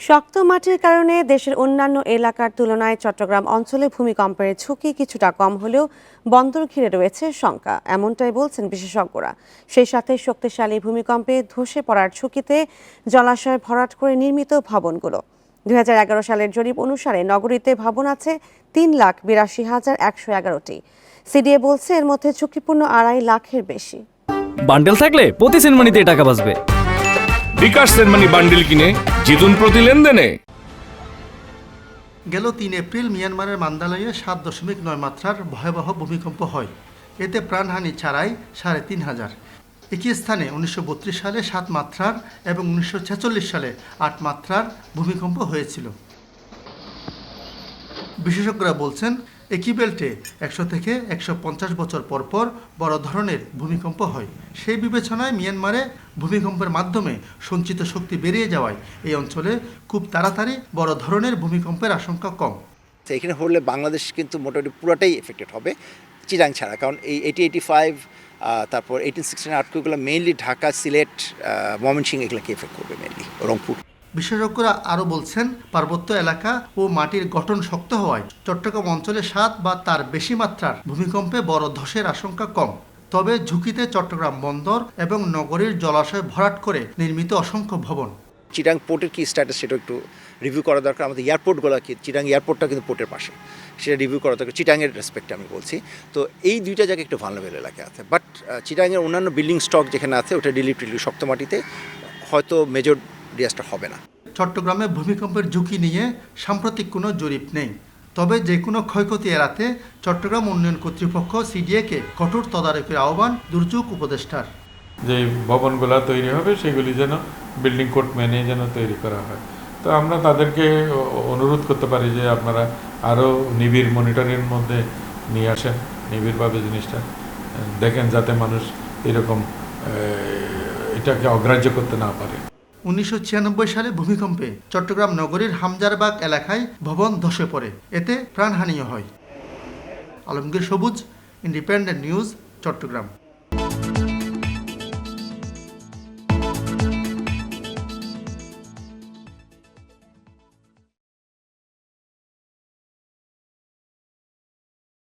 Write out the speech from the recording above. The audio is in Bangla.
শক্ত মাটির কারণে দেশের অন্যান্য এলাকার তুলনায় চট্টগ্রাম অঞ্চলে ভূমিকম্পের ঝুঁকি কিছুটা কম হলেও বন্দর ঘিরে রয়েছে শঙ্কা, এমনটাই বলছেন বিশেষজ্ঞরা। সেই সাথে শক্তিশালী ভূমিকম্পে ধসে পড়ার ঝুঁকিতে জলাশয় ভরাট করে নির্মিত ভবনগুলো। দুই হাজার এগারো সালের জরিপ অনুসারে নগরীতে ভবন আছে তিন লাখ বিরাশি হাজার একশো এগারোটি। সিডিএ বলছে এর মধ্যে ঝুঁকিপূর্ণ আড়াই লাখের বেশি। বান্ডেল থাকলে প্রতি সেনমানিতে টাকা বাঁচবে। বান্ডিল কিনে জিতুন প্রতি লেনদেনে। গেল তিন এপ্রিল মিয়ানমারের মান্দালয়ে সাত দশমিক নয় মাত্রার ভয়াবহ ভূমিকম্প হয়। এতে প্রাণহানি ছাড়াই সাড়ে তিন হাজার। একই স্থানে উনিশশো বত্রিশ সালে সাত মাত্রার এবং উনিশশো ছেচল্লিশ সালে আট মাত্রার ভূমিকম্প হয়েছিল। বিশেষজ্ঞরা বলছেন একই বেল্টে একশো থেকে একশো পঞ্চাশ বছর পর পর বড় ধরনের ভূমিকম্প হয়। সেই বিবেচনায় মিয়ানমারে ভূমিকম্পের মাধ্যমে সঞ্চিত শক্তি বেরিয়ে যাওয়ায় এই অঞ্চলে খুব তাড়াতাড়ি বড় ধরনের ভূমিকম্পের আশঙ্কা কম। এখানে হলে বাংলাদেশ কিন্তু মোটামুটি পুরোটাই এফেক্টেড হবে, চিরাং ছাড়া। কারণ এই এইটি এইটি ফাইভ তারপর এইটিন সিক্সটিন আর্টকুইগুলো মেইনলি ঢাকা, সিলেট ময়মনসিং এগুলোকে এফেক্ট করবে মেইনলি রংপুর। বিশেষজ্ঞরা আরও বলছেন, পার্বত্য এলাকা ও মাটির গঠন শক্ত হওয়ায় চট্টগ্রাম অঞ্চলে সাত বা তার বেশি মাত্রার ভূমিকম্পে বড় ধসের আশঙ্কা কম। তবে ঝুঁকিতে চট্টগ্রাম বন্দর এবং নগরীর জলাশয় ভরাট করে নির্মিত অসংখ্য ভবন। চিরাং পোর্টের কি স্ট্যাটাস সেটা একটু রিভিউ করা দরকার। আমাদের এয়ারপোর্টগুলো কি চিরাং এয়ারপোর্টটা কিন্তু পোর্টের পাশে। সেটা রিভিউ করা দরকার। চিটাংয়ের রেসপেক্টে আমি বলছি। তো এই দুইটা জায়গায় একটু ভালনেবল এলাকা আছে। বাট চিটাংয়ের অন্যান্য বিল্ডিং স্টক যেখানে আছে, ওটা ডিলিট টিলিট শক্ত মাটিতে। হয়তো মেজর ডিয়াসটা হবে না। চট্টগ্রামে ভূমিকম্পের ঝুঁকি নিয়ে সাম্প্রতিক কোনো জরিপ নেই। তবে যে কোনো ক্ষয়ক্ষতি এড়াতে চট্টগ্রাম উন্নয়ন কর্তৃপক্ষ সিডিএকে কঠোর তদারকির আহ্বান দুর্যোগ উপদেষ্টার। যে ভবনগুলো তৈরি হবে সেগুলি যেন বিল্ডিং কোড মেনে যেন তৈরি করা হয়। তো আমরা তাদেরকে অনুরোধ করতে পারি যে আপনারা আরও নিবিড় মনিটরের মধ্যে নিয়ে আসেন নিবিড়ভাবে জিনিসটা দেখেন যাতে মানুষ এরকম এটাকে অগ্রাহ্য করতে না পারে। উনিশশো ছিয়ানব্বই সালে ভূমিকম্পে চট্টগ্রাম নগরীর হামজারবাগ এলাকায় ভবন ধসে পড়ে। এতে প্রাণহানিও হয়। আলমগীর সবুজ ইন্ডিপেন্ডেন্ট নিউজ চট্টগ্রাম।